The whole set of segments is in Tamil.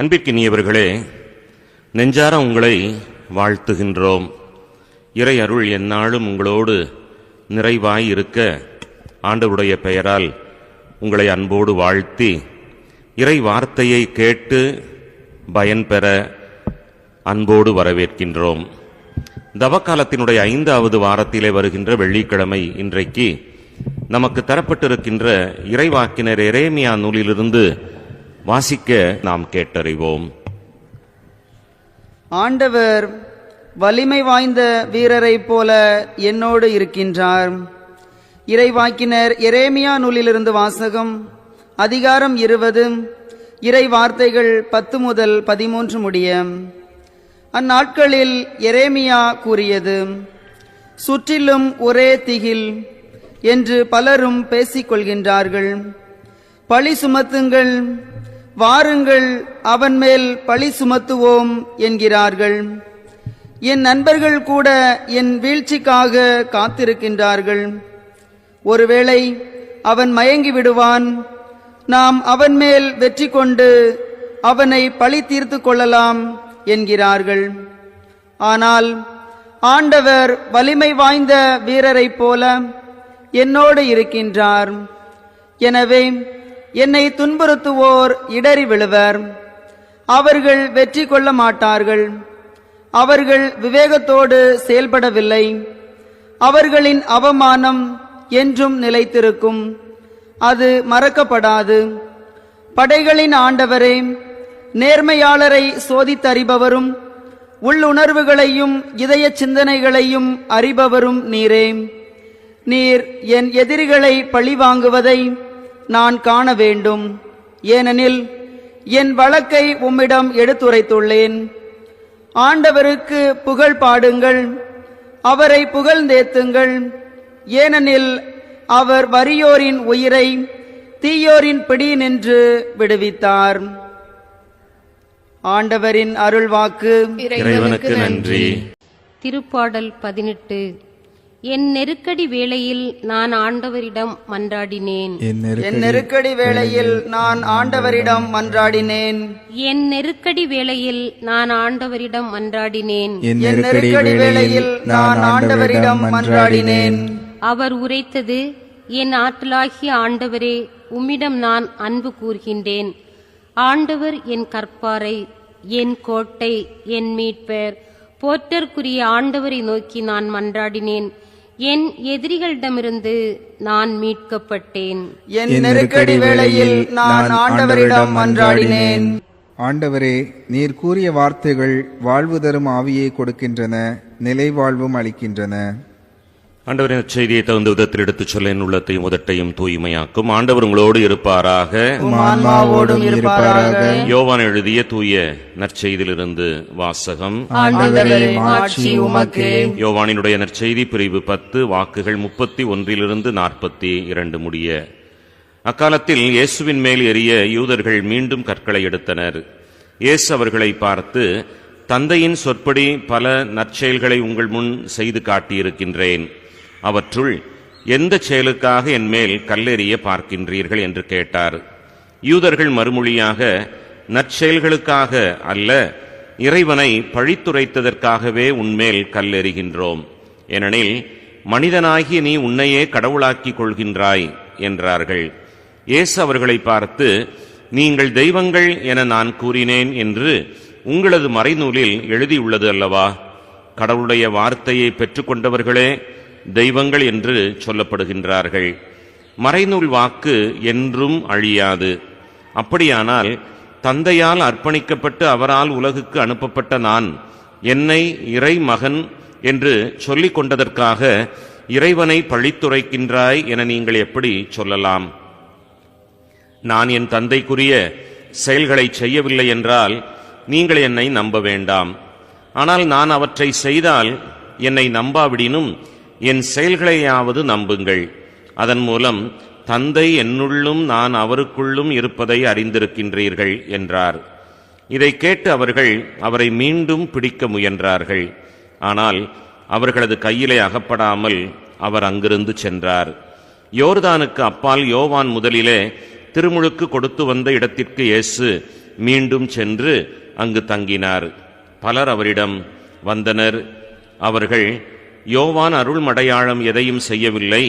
அன்பிற்கினியவர்களே நெஞ்சார உங்களை வாழ்த்துகின்றோம். இறை அருள் எந்நாளும் உங்களோடு நிறைவாய் இருக்க ஆண்டவருடைய பெயரால் உங்களை அன்போடு வாழ்த்தி இறை வார்த்தையை கேட்டு பயன்பெற அன்போடு வரவேற்கின்றோம். தவக்காலத்தினுடைய ஐந்தாவது வாரத்திலே வருகின்ற வெள்ளிக்கிழமை இன்றைக்கு நமக்கு தரப்பட்டிருக்கின்ற இறைவாக்கினர் எரேமியா நூலிலிருந்து வாசிக்க நாம் கேட்டறிவோம். ஆண்டவர் வலிமை வாய்ந்த வீரரைப் போல என்னோடு இருக்கின்றார். இறைவாக்கினர் எரேமியா நூலிலிருந்து வாசகம் அதிகாரம் இருபது இறை வார்த்தைகள் பத்து முதல் பதிமூன்று முடிய அந்நாட்களில் எரேமியா கூறியது சுற்றிலும் ஒரே திகில் என்று பலரும் பேசிக் கொள்கின்றார்கள் பழி சுமத்துங்கள் வாருங்கள் அவன் மேல் பழி சுமத்துவோம் என்கிறார்கள். என் நண்பர்கள் கூட என் வீழ்ச்சிக்காக காத்திருக்கின்றார்கள். ஒருவேளை அவன் மயங்கி விடுவான். நாம் அவன் மேல் வெற்றி கொண்டு அவனை பழி தீர்த்து கொள்ளலாம் என்கிறார்கள். ஆனால் ஆண்டவர் வலிமை வாய்ந்த வீரரைப் போல என்னோடு இருக்கின்றார். எனவே என்னை துன்புறுத்துவோர் இடறி விழுவர். அவர்கள் வெற்றி கொள்ள மாட்டார்கள். அவர்கள் விவேகத்தோடு செயல்படவில்லை. அவர்களின் அவமானம் என்றும் நிலைத்திருக்கும். அது மறக்கப்படாது. படைகளின் ஆண்டவரே நேர்மையாளரை சோதித்தறிபவரும் உள்ளுணர்வுகளையும் இதய சிந்தனைகளையும் அறிபவரும் நீரே. நீர் என் எதிரிகளை பழிவாங்குவதை நான் காண வேண்டும். ஏனெனில் என் வழக்கை உம்மிடம் எடுத்துரைத்துள்ளேன். ஆண்டவருக்கு புகழ் பாடுங்கள். அவரை புகழ்ந்தேத்துங்கள். ஏனெனில் அவர் வறியோரின் உயிரை தீயோரின் பிடி நின்று விடுவித்தார். ஆண்டவரின் அருள்வாக்கு. இறைவனுக்கு நன்றி. திருப்பாடல் பதினெட்டு. என் நெருக்கடி வேளையில் நான் ஆண்டவரிடம் மன்றாடினேன். என் நெருக்கடி வேளையில் நான் ஆண்டவரிடம் மன்றாடினேன். என் நெருக்கடி வேளையில் நான் ஆண்டவரிடம் மன்றாடினேன். என் நெருக்கடி வேளையில் நான் ஆண்டவரிடம் மன்றாடினேன். அவர் உரைத்தது என் ஆற்றலாகிய ஆண்டவரே உம்மிடம் நான் அன்பு கூர்கின்றேன் ஆண்டவர் என் கற்பாரை என் கோட்டை என் மீட்பர். போற்றற்குரிய ஆண்டவரை நோக்கி நான் மன்றாடினேன். என் எதிரிகளிடமிருந்து நான் மீட்கப்பட்டேன். என் நெருக்கடி வேளையில் நான் ஆண்டவரிடம் மன்றாடினேன் ஆண்டவரே நீர் கூறிய வார்த்தைகள் வாழ்வு தரும் ஆவியை கொடுக்கின்றன நிலை வாழ்வும் அளிக்கின்றன. ஆண்டவரின் செய்தியை தகுந்த விதத்தில் எடுத்துச் சொல்ல என் உள்ளத்தையும் உதட்டையும் தூய்மையாக்கும். ஆண்டவர் உங்களோடு இருப்பாராக. யோவான் எழுதிய தூய நற்செய்தியிலிருந்து வாசகம். யோவானினுடைய நற்செய்தி பிரிவு பத்து வாக்குகள் முப்பத்தி ஒன்றிலிருந்து நாற்பத்தி இரண்டு முடிய. அக்காலத்தில் இயேசுவின் மேல் எறிய யூதர்கள் மீண்டும் கற்களை எடுத்தனர். இயேசு அவர்களை பார்த்து தந்தையின் சொற்படி பல நற்செயல்களை உங்கள் முன் செய்து காட்டியிருக்கின்றேன். அவற்றுள் எந்த செயலுக்காக என் மேல் கல்லெறிய பார்க்கின்றீர்கள் என்று கேட்டார். யூதர்கள் மறுமொழியாக நற்செயல்களுக்காக அல்ல இறைவனை பழித்துரைத்ததற்காகவே உன்மேல் கல்லெறிகின்றோம். ஏனெனில் மனிதனாகிய நீ உன்னையே கடவுளாக்கிக் கொள்கின்றாய் என்றார்கள். இயேசு அவர்களை பார்த்து நீங்கள் தெய்வங்கள் என நான் கூறினேன் என்று உங்களது மறைநூலில் எழுதியுள்ளது அல்லவா? கடவுளுடைய வார்த்தையை பெற்றுக்கொண்டவர்களே தெய்வங்கள் என்று சொல்லப்படுகின்றார்கள். மறைநூல் வாக்கு என்றும் அழியாது. அப்படியானால் தந்தையால் அர்ப்பணிக்கப்பட்டு அவரால் உலகுக்கு அனுப்பப்பட்ட நான் என்னை இறை மகன் என்று சொல்லிக் கொண்டதற்காக இறைவனை பழித்துரைக்கின்றாய் என நீங்கள் எப்படி சொல்லலாம்? நான் என் தந்தைக்குரிய செயல்களை செய்யவில்லை என்றால் நீங்கள் என்னை நம்ப வேண்டாம். ஆனால் நான் அவற்றை செய்தால் என்னை நம்பாவிடினும் என் செயல்களையாவது நம்புங்கள். அதன் மூலம் தந்தை என்னுள்ளும் நான் அவருக்குள்ளும் இருப்பதை அறிந்திருக்கின்றீர்கள் என்றார். இதை கேட்டு அவர்கள் அவரை மீண்டும் பிடிக்க முயன்றார்கள். ஆனால் அவர்களது கையிலே அகப்படாமல் அவர் அங்கிருந்து சென்றார். யோர்தானுக்கு அப்பால் யோவான் முதலிலே திருமுழுக்கு கொடுத்து வந்த இடத்திற்கு இயேசு மீண்டும் சென்று அங்கு தங்கினார். பலர் அவரிடம் வந்தனர் அவர்கள் யோவான் அருள்மடையாளம் எதையும் செய்யவில்லை.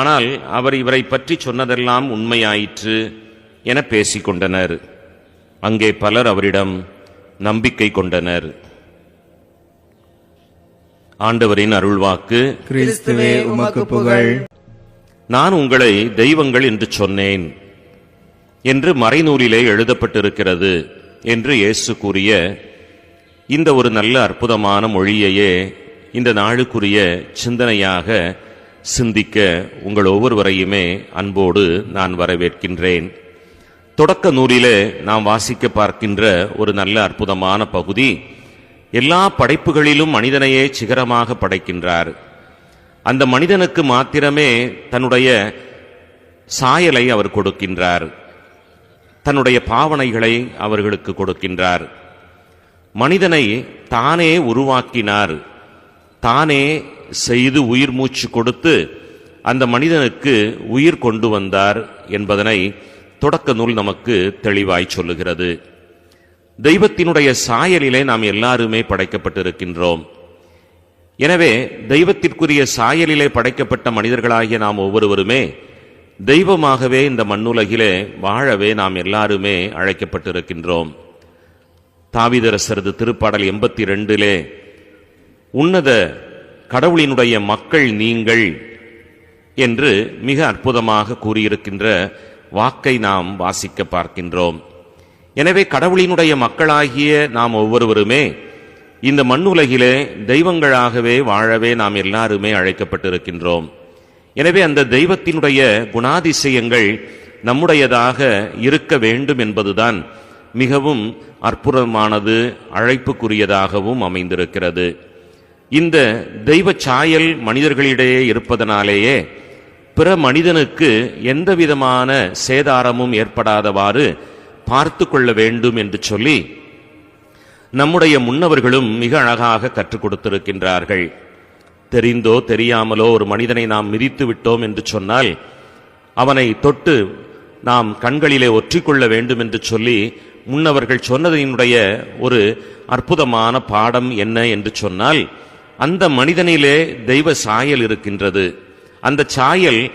ஆனால் அவர் இவரை பற்றி சொன்னதெல்லாம் உண்மையாயிற்று என பேசிக் கொண்டனர் அங்கே பலர் அவரிடம் நம்பிக்கை கொண்டனர். ஆண்டவரின் அருள்வாக்கு கிறிஸ்துவே உமக்கு புகழ். நான் உங்களை தெய்வங்கள் என்று சொன்னேன் என்று மறைநூலிலே எழுதப்பட்டிருக்கிறது என்று இயேசு கூறிய இந்த ஒரு நல்ல அற்புதமான மொழியையே இந்த நாளுக்குரிய சிந்தனையாக சிந்திக்க உங்கள் ஒவ்வொருவரையுமே அன்போடு நான் வரவேற்கின்றேன். தொடக்க நூலிலே நாம் வாசிக்க பார்க்கின்ற ஒரு நல்ல அற்புதமான பகுதி எல்லா படைப்புகளிலும் மனிதனையே சிகரமாக படைக்கின்றார். அந்த மனிதனுக்கு மாத்திரமே தன்னுடைய சாயலை அவர் கொடுக்கின்றார். தன்னுடைய பாவனைகளை அவர்களுக்கு கொடுக்கின்றார். மனிதனை தானே உருவாக்கினார். தானே செய்து உயிர் மூச்சு கொடுத்து அந்த மனிதனுக்கு உயிர் கொண்டு வந்தார் என்பதனை தொடக்க நூல் நமக்கு தெளிவாய் சொல்லுகிறது. தெய்வத்தினுடைய சாயலிலே நாம் எல்லாருமே படைக்கப்பட்டிருக்கின்றோம். எனவே தெய்வத்திற்குரிய சாயலிலே படைக்கப்பட்ட மனிதர்களாகிய நாம் ஒவ்வொருவருமே தெய்வமாகவே இந்த மண்ணுலகிலே வாழவே நாம் எல்லாருமே அழைக்கப்பட்டிருக்கின்றோம். தாவிதரசரது திருப்பாடல் எண்பத்தி ரெண்டிலே உன்னத கடவுளினுடைய மக்கள் நீங்கள் என்று மிக அற்புதமாக கூறியிருக்கின்ற வாக்கை நாம் வாசிக்க பார்க்கின்றோம். எனவே கடவுளினுடைய மக்களாகிய நாம் ஒவ்வொருவருமே இந்த மண்ணுலகிலே தெய்வங்களாகவே வாழவே நாம் எல்லாருமே அழைக்கப்பட்டிருக்கின்றோம். எனவே அந்த தெய்வத்தினுடைய குணாதிசயங்கள் நம்முடையதாக இருக்க வேண்டும் என்பதுதான் மிகவும் அற்புதமானது அழைப்புக்குரியதாகவும் அமைந்திருக்கிறது. இந்த தெய்வ சாயல் மனிதர்களிடையே இருப்பதனாலேயே பிற மனிதனுக்கு எந்த விதமான சேதாரமும் ஏற்படாதவாறு பார்த்து கொள்ள வேண்டும் என்று சொல்லி நம்முடைய முன்னவர்களும் மிக அழகாக கற்றுக் கொடுத்திருக்கின்றார்கள். தெரிந்தோ தெரியாமலோ ஒரு மனிதனை நாம் மிதித்து விட்டோம் என்று சொன்னால் அவனை தொட்டு நாம் கண்களிலே ஒற்றிக்கொள்ள வேண்டும் என்று சொல்லி முன்னவர்கள் சொன்னதினுடைய ஒரு அற்புதமான பாடம் என்ன என்று சொன்னால் அந்த மனிதனிலே தெய்வ சாயல் இருக்கின்றது. அந்த சாயல்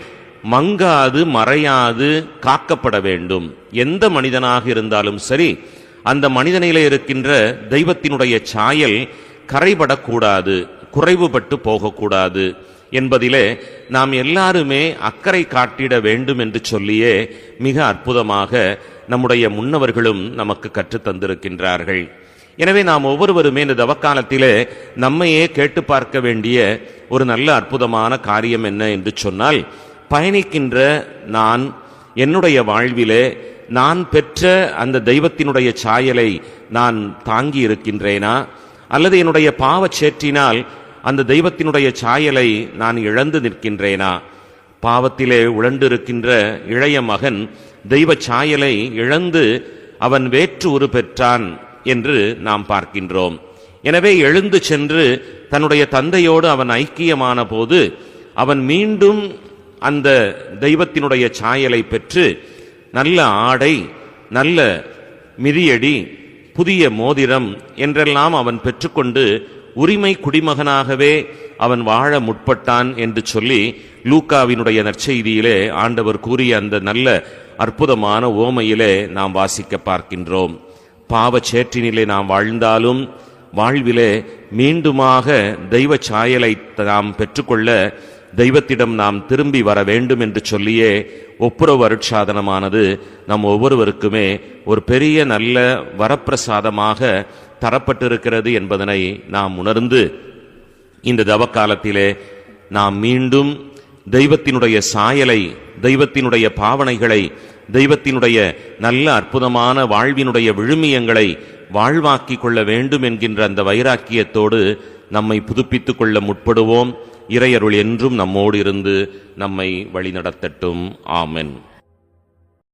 மங்காது மறையாது காக்கப்பட வேண்டும். எந்த மனிதனாக இருந்தாலும் சரி அந்த மனிதனிலே இருக்கின்ற தெய்வத்தினுடைய சாயல் கரைபடக்கூடாது குறைவுபட்டு போகக்கூடாது என்பதிலே நாம் எல்லாருமே அக்கறை காட்டிட வேண்டும் என்று சொல்லியே மிக அற்புதமாக நம்முடைய முன்னவர்களும் நமக்கு கற்றுத்தந்திருக்கின்றார்கள். எனவே நாம் ஒவ்வொருவருமே இந்த தவக்காலத்திலே நம்மையே கேட்டு பார்க்க வேண்டிய ஒரு நல்ல அற்புதமான காரியம் என்ன என்று சொன்னால் பயணிக்கின்ற நான் என்னுடைய வாழ்விலே நான் பெற்ற அந்த தெய்வத்தினுடைய சாயலை நான் தாங்கி இருக்கின்றேனா? அல்லது என்னுடைய பாவச் சேற்றினால் அந்த தெய்வத்தினுடைய சாயலை நான் இழந்து நிற்கின்றேனா? பாவத்திலே உழண்டிருக்கின்ற இளைய மகன் தெய்வ சாயலை இழந்து அவன் வேற்று உரு பெற்றான். என்று நாம் பார்க்கின்றோம். எனவே எழுந்து சென்று தன்னுடைய தந்தையோடு அவன் ஐக்கியமான போது அவன் மீண்டும் அந்த தெய்வத்தினுடைய சாயலை பெற்று நல்ல ஆடை நல்ல மிதியடி புதிய மோதிரம் என்றெல்லாம் அவன் பெற்றுக்கொண்டு உரிமை குடிமகனாகவே அவன் வாழ முற்பட்டான் என்று சொல்லி லூக்காவினுடைய நற்செய்தியிலே ஆண்டவர் கூறிய அந்த நல்ல அற்புதமான ஓமையிலே நாம் வாசிக்க பார்க்கின்றோம். பாவச் சேற்றினிலே நாம் வாழ்ந்தாலும் வாழ்விலே மீண்டுமாக தெய்வ சாயலை நாம் பெற்றுக்கொள்ள தெய்வத்திடம் நாம் திரும்பி வர வேண்டும் என்று சொல்லியே ஒப்புரவு அருட்சாதனமானது நம் ஒவ்வொருவருக்குமே ஒரு பெரிய நல்ல வரப்பிரசாதமாக தரப்பட்டிருக்கிறது என்பதனை நாம் உணர்ந்து இந்த தவக்காலத்திலே நாம் மீண்டும் தெய்வத்தினுடைய சாயலை தெய்வத்தினுடைய பாவனைகளை தெய்வத்தினுடைய நல்ல அற்புதமான வாழ்வினுடைய விழுமியங்களை வாழ்வாக்கிக் கொள்ள வேண்டும் என்கின்ற அந்த வைராக்கியத்தோடு நம்மை புதுப்பித்துக் கொள்ள முற்படுவோம். இறையருள் என்றும் நம்மோடு இருந்து நம்மை வழிநடத்தட்டும். ஆமென்.